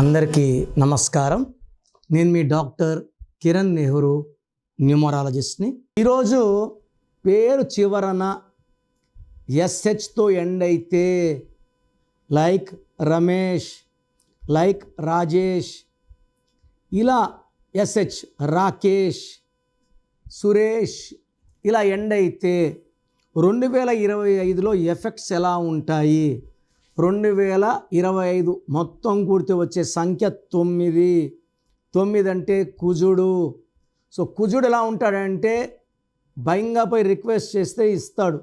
అందరికీ నమస్కారం. నేను మీ డాక్టర్ కిరణ్ నెహ్రూ న్యూమరాలజిస్ట్ని. ఈరోజు పేరు చివరన ఎస్హెచ్తో ఎండ్ అయితే లైక్ రమేష్ లైక్ రాజేష్ ఇలా ఎస్హెచ్ రాకేష్ సురేష్ ఇలా ఎండ్ అయితే రెండు వేల ఇరవై ఐదులో ఎఫెక్ట్స్ ఎలా ఉంటాయి? రెండు వేల ఇరవై ఐదు మొత్తం కూడితే వచ్చే సంఖ్య తొమ్మిది. తొమ్మిది అంటే కుజుడు. సో కుజుడు ఎలా ఉంటాడంటే భయంగాపై రిక్వెస్ట్ చేస్తే ఇస్తాడు.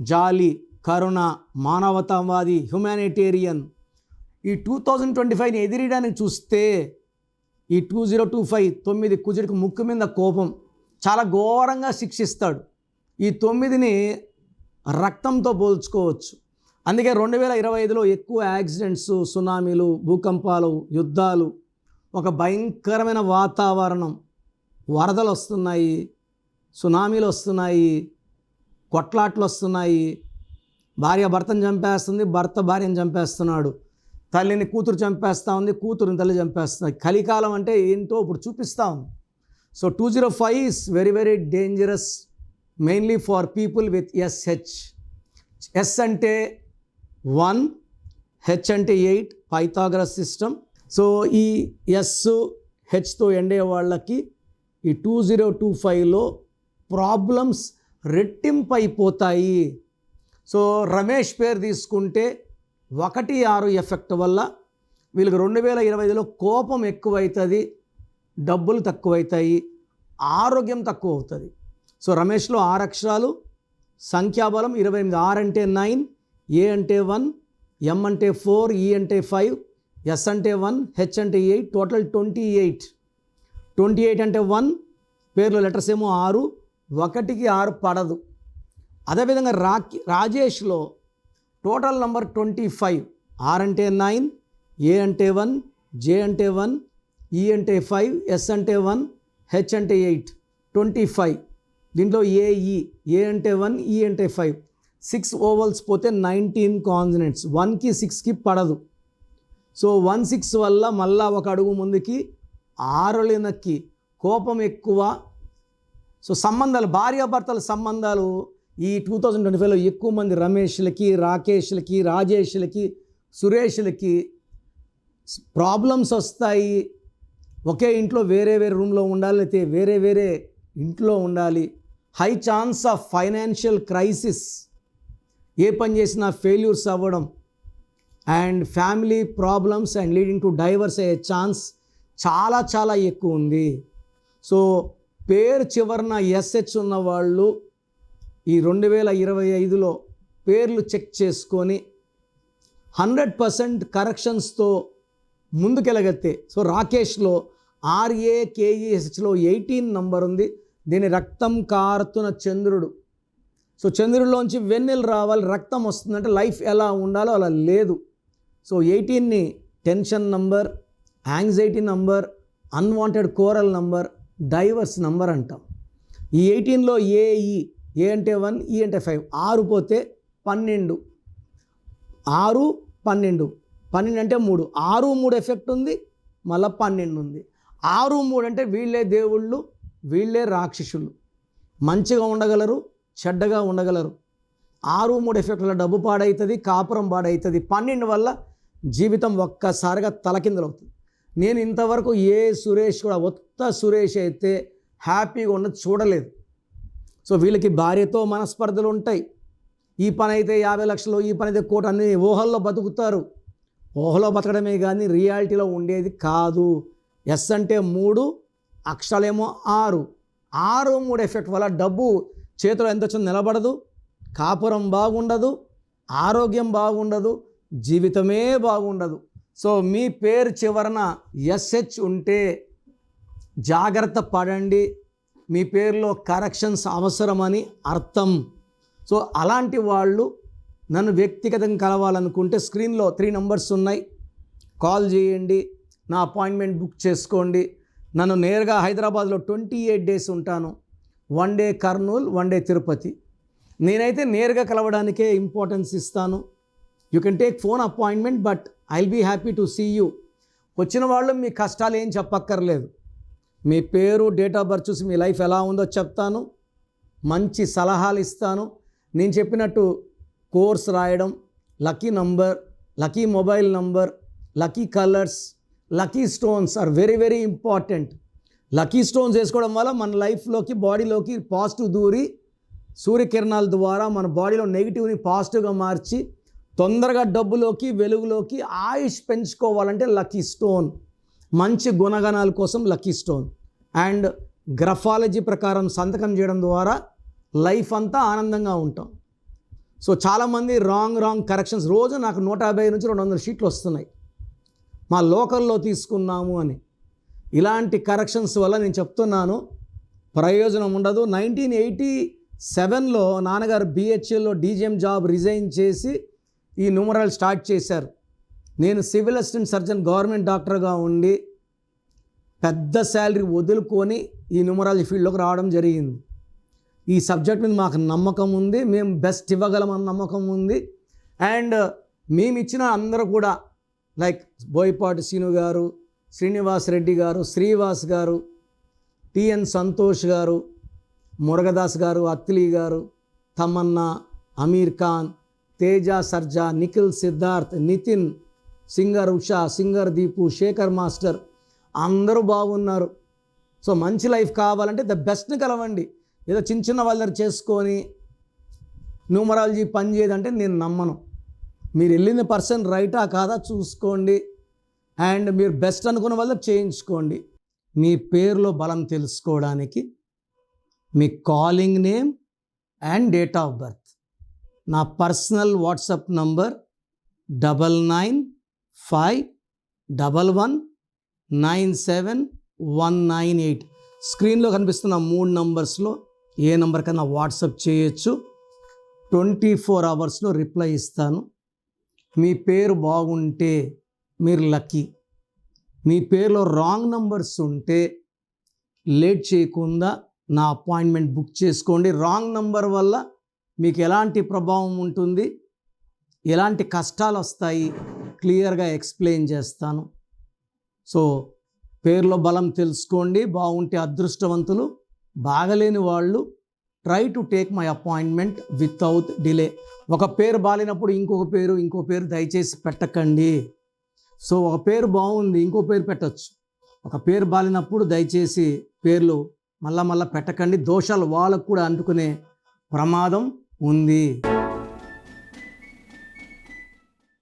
జాలి కరుణ మానవతావాది హ్యుమానిటేరియన్. ఈ టూ థౌజండ్ ట్వంటీ ఫైవ్ని ఎదిరియడానికి చూస్తే ఈ టూ జీరో టూ ఫైవ్ తొమ్మిది కుజుడికి ముక్కు మీద కోపం చాలా ఘోరంగా శిక్షిస్తాడు. ఈ తొమ్మిదిని రక్తంతో పోల్చుకోవచ్చు. అందుకే రెండు వేల ఇరవై ఐదులో ఎక్కువ యాక్సిడెంట్స్ సునామీలు భూకంపాలు యుద్ధాలు ఒక భయంకరమైన వాతావరణం వరదలు వస్తున్నాయి సునామీలు వస్తున్నాయి కొట్లాట్లు వస్తున్నాయి. భార్య భర్తను చంపేస్తుంది భర్త భార్యను చంపేస్తున్నాడు. తల్లిని కూతురు చంపేస్తూ ఉంది కూతురుని తల్లి చంపేస్తుంది. కలికాలం అంటే ఏంటో ఇప్పుడు చూపిస్తూ ఉంది. So two zero five is very very dangerous mainly for people with S H S అంటే వన్ హెచ్ అంటే ఎయిట్ పైథాగరస్ సిస్టమ్ సో ఈ ఎస్ హెచ్తో ఎండే వాళ్ళకి ఈ టూ జీరో టూ ఫైవ్లో ప్రాబ్లమ్స్ రెట్టింపు అయిపోతాయి. సో రమేష్ పేరు తీసుకుంటే ఒకటి ఆరు ఎఫెక్ట్ వల్ల వీళ్ళకి రెండు వేల ఇరవై ఐదులో కోపం ఎక్కువవుతుంది డబ్బులు తక్కువవుతాయి ఆరోగ్యం తక్కువ అవుతుంది సో రమేష్లో ఆరు అక్షరాలు సంఖ్యాబలం ఇరవై ఎనిమిది ఆరు అంటే నైన్ ఏ అంటే వన్ ఎం అంటే ఫోర్ ఈ అంటే ఫైవ్ ఎస్ అంటే వన్ హెచ్ అంటే eight total twenty eight. Twenty eight అంటే వన్ పేర్లో లెటర్స్ ఏమో ఆరు ఒకటికి ఆరు పడదు. అదేవిధంగా రా రాజేష్లో total number twenty five. R అంటే నైన్ ఏ అంటే వన్ జే అంటే వన్ ఈ అంటే ఫైవ్ ఎస్ అంటే వన్ హెచ్ అంటే ఎయిట్. Twenty five. దీంట్లో ఏఈ ఏ అంటే వన్ ఈ అంటే ఫైవ్. సిక్స్ ఓవల్స్ పోతే నైన్టీన్ కాన్సనెంట్స్ వన్కి సిక్స్కి పడదు. సో వన్ సిక్స్ వల్ల మళ్ళా ఒక అడుగు ముందుకి ఆరు కోపం ఎక్కువ. సో సంబంధాలు భార్యాభర్తల సంబంధాలు ఈ టూ థౌజండ్ ట్వంటీ ఫైవ్లో ఎక్కువ మంది రమేష్లకి రాకేష్లకి రాజేష్లకి సురేష్లకి ప్రాబ్లమ్స్ వస్తాయి. ఒకే ఇంట్లో వేరే వేరే రూమ్లో ఉండాలి అయితే వేరే వేరే ఇంట్లో ఉండాలి. High chance of financial crisis ఏ పని చేసినా ఫెయిల్యూర్స్ అవ్వడం and family problems and leading to divorce అయ్యే ఛాన్స్ చాలా చాలా ఎక్కువ ఉంది. సో పేరు చివరన ఎస్హెచ్ ఉన్న వాళ్ళు ఈ రెండు వేల ఇరవై ఐదులో పేర్లు చెక్ చేసుకొని హండ్రెడ్ పర్సెంట్ కరెక్షన్స్తో ముందుకెళ్ళగత్తే సో రాకేష్లో ఆర్ఏకేఈహెచ్లో ఎయిటీన్ నంబర్ ఉంది. దీని రక్తం కారుతున్న చంద్రుడు సో చంద్రుడిలోంచి వెన్నెలు రావాలి రక్తం వస్తుందంటే లైఫ్ ఎలా ఉండాలో అలా లేదు. So ఎయిటీన్ని tension number anxiety number unwanted quarrel number divorce number అంటాం. ఈ ఎయిటీన్లో ఏఈ ఏ అంటే వన్ ఈ అంటే ఫైవ్ ఆరు పోతే పన్నెండు. ఆరు పన్నెండు. పన్నెండు అంటే మూడు. ఆరు మూడు ఎఫెక్ట్ ఉంది మళ్ళీ పన్నెండు ఉంది. ఆరు మూడు అంటే వీళ్ళే దేవుళ్ళు వీళ్ళే రాక్షసులు. మంచిగా ఉండగలరు చెడ్డగా ఉండగలరు. ఆరు మూడు ఎఫెక్ట్ వల్ల డబ్బు పాడవుతుంది కాపురం పాడవుతుంది పన్నెండు వల్ల జీవితం ఒక్కసారిగా తలకిందలవుతుంది నేను ఇంతవరకు ఏ సురేష్ కూడా ఒత్త సురేష్ అయితే హ్యాపీగా ఉన్నది చూడలేదు. సో వీళ్ళకి భార్యతో మనస్పర్ధలు ఉంటాయి. ఈ పని అయితే యాభై లక్షలు ఈ పని అయితే కోటి అన్ని ఊహల్లో బతుకుతారు. ఊహలో బతకడమే కానీ రియాలిటీలో ఉండేది కాదు. ఎస్ అంటే మూడు అక్షరాలేమో ఆరు. ఆరు మూడు ఎఫెక్ట్ వల్ల డబ్బు చేతిలో ఎంత వచ్చిందో నిలబడదు. కాపురం బాగుండదు. ఆరోగ్యం బాగుండదు. జీవితమే బాగుండదు. సో మీ పేరు చివరన ఎస్హెచ్ ఉంటే జాగ్రత్త పడండి. మీ పేరులో కరెక్షన్స్ అవసరమని అర్థం. సో అలాంటి వాళ్ళు నన్ను వ్యక్తిగతంగా కలవాలనుకుంటే స్క్రీన్లో త్రీ నెంబర్స్ ఉన్నాయి. కాల్ చేయండి. నా అపాయింట్మెంట్ బుక్ చేసుకోండి. నన్ను నేరుగా హైదరాబాద్లో ట్వంటీ ఎయిట్ డేస్ ఉంటాను. One day Kurnool one day Tirupati. నేనైతే నేరుగా కలవడానికే ఇంపార్టెన్స్ ఇస్తాను. You can take phone appointment but I will be happy to see you వచ్చిన వాళ్ళు మీ కష్టాలు ఏం చెప్పక్కర్లేదు. మీ పేరు డేట్ ఆఫ్ బర్త్ చూసి మీ లైఫ్ ఎలా ఉందో చెప్తాను. మంచి సలహాలు ఇస్తాను. నేను చెప్పినట్టు కోర్స్ రాయడం lucky number lucky mobile number lucky colours lucky stones are very very important lucky stones వేసుకోవడం వల్ల మన లైఫ్లోకి బాడీలోకి పాజిటివ్ దూరి సూర్యకిరణాల ద్వారా మన బాడీలో నెగిటివ్ని పాజిటివ్గా మార్చి తొందరగా డబ్బులోకి వెలుగులోకి ఆయుష్ పెంచుకోవాలంటే లక్కీ స్టోన్. మంచి గుణగణాల కోసం లక్కీ స్టోన్. అండ్ గ్రఫాలజీ ప్రకారం సంతకం చేయడం ద్వారా లైఫ్ అంతా ఆనందంగా ఉంటాం. సో చాలామంది రాంగ్ రాంగ్ కరెక్షన్స్ రోజు నాకు నూట యాభై నుంచి రెండు వందల షీట్లు వస్తున్నాయి. మా లోకల్లో తీసుకున్నాము అని. ఇలాంటి కరెక్షన్స్ వల్ల నేను చెప్తున్నాను ప్రయోజనం ఉండదు. నైన్టీన్ ఎయిటీ సెవెన్లో నాన్నగారు బిహెచ్ఎల్లో డీజీఎం జాబ్ రిజైన్ చేసి ఈ న్యూమరల్ స్టార్ట్ చేశారు. నేను సివిల్ అసిస్టెంట్ సర్జన్ గవర్నమెంట్ డాక్టర్గా ఉండి పెద్ద శాలరీ వదులుకొని ఈ న్యూమరాలజీ ఫీల్డ్లోకి రావడం జరిగింది. ఈ సబ్జెక్ట్ మీద మాకు నమ్మకం ఉంది మేము బెస్ట్ ఇవ్వగలమన్న నమ్మకం ఉంది. అండ్ మేము ఇచ్చిన అందరూ కూడా లైక్ బోయపాటి సీను గారు శ్రీనివాస్ రెడ్డి గారు శ్రీవాస్ గారు టిఎన్ సంతోష్ గారు Murugadoss garu Atlee garu Tamannaah Aamir Khan Teja Sarja Nikhil Siddharth Nithiin singer Usha singer Deepu Sekhar master అందరూ బాగున్నారు. సో మంచి లైఫ్ కావాలంటే ద బెస్ట్ని కలవండి. ఏదో చిన్న చిన్న వాళ్ళ దగ్గర చేసుకొని న్యూమరాలజీ పని చేయదంటే నేను నమ్మను. మీరు వెళ్ళిన పర్సన్ రైటా కాదా చూసుకోండి. అండ్ మీరు బెస్ట్ అనుకున్న వాళ్ళు చేయించుకోండి. మీ పేరులో బలం తెలుసుకోవడానికి మీ calling name and date of birth. నా personal WhatsApp number double nine five double one nine seven one nine eight స్క్రీన్లో కనిపిస్తున్న మూడు నంబర్స్లో ఏ నెంబర్ కన్నా వాట్సాప్ చేయొచ్చు. ట్వంటీ ఫోర్ అవర్స్లో రిప్లై ఇస్తాను. మీ పేరు బాగుంటే మీరు లక్కీ. మీ పేరులో రాంగ్ నంబర్స్ ఉంటే లేట్ చేయకుండా నా అపాయింట్మెంట్ బుక్ చేసుకోండి. రాంగ్ నంబర్ వల్ల మీకు ఎలాంటి ప్రభావం ఉంటుంది? ఎలాంటి కష్టాలు వస్తాయి? క్లియర్గా ఎక్స్ప్లెయిన్ చేస్తాను. సో పేర్లో బలం తెలుసుకోండి. బాగుంటే అదృష్టవంతులు బాగలేని వాళ్ళు try to take my appointment without delay. ఒక పేరు బాలినప్పుడు ఇంకొక పేరు ఇంకో పేరు దయచేసి పెట్టకండి. సో ఒక పేరు బాగుంది ఇంకో పేరు పెట్టచ్చు. ఒక పేరు బాలినప్పుడు దయచేసి పేర్లు మళ్ళా మళ్ళా పెట్టకండి. దోషాలు వాళ్ళకు కూడా అంటుకునే ప్రమాదం ఉంది.